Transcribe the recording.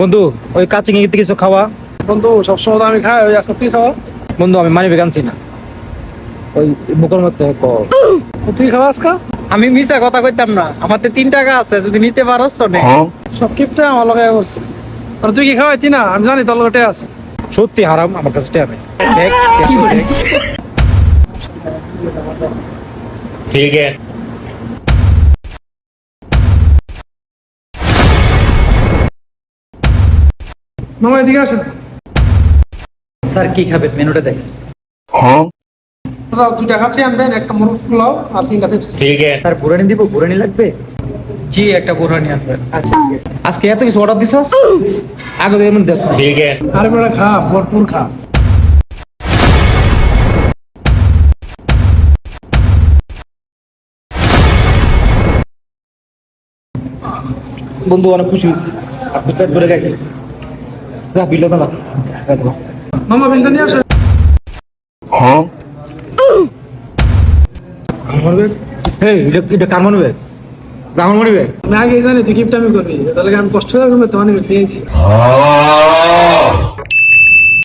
বন্ধু ওই কাচিং এর কিছু খাওয়া। বন্ধু সবসময় তো আমি খাই ওই আজকে তুই খাওয়া বন্ধু আমি মানি ব্যাগ আনছি না। ওই মুখের মধ্যে ক- তুই খাওয়া আজকে আমি মিছা কথা কইতাম না। আমার তো তিন টাকা আছে যদি নিতে পারস তো নে। সব কিপটা আমার লগে করছে। আর তুই কি খাওয়াইতি না? আমি জানি তোর লগে আছে। সত্যি হারাম আমার কাছে টেয়া নেই। দেখ, দেখ, মামা এদিকে আসেন। স্যার কি খাবেন? মেনুটা দেখেন। হ্যাঁ। দাদা দুইটা খাচ্ছি আনবেন একটা মুরুফ পোলাও আর তিনটা পেপসি। ঠিক আছে। স্যার বুড়ানি দিব বুড়ানি লাগবে? জি একটা বুড়ানি আনবেন। আচ্ছা আজকে এত কিছু অর্ডার দিছস? আগে তো এমন দেশ ঠিক আছে। আর বড় খা ভরপুর খা। বন্ধু অনেক খুশি হয়েছি। আজকে পেট ভরে গেছে যা বিল দাও মামা বিলটা নিয়ে আসেন আমার ব্যাগ এই এটা এটা কার মনে ব্যাগ আমার মনে ব্যাগ আমি আগে জানি তুই কিপটা আমি করবি। তাহলে আমি কষ্ট করে তোমার নিয়েছি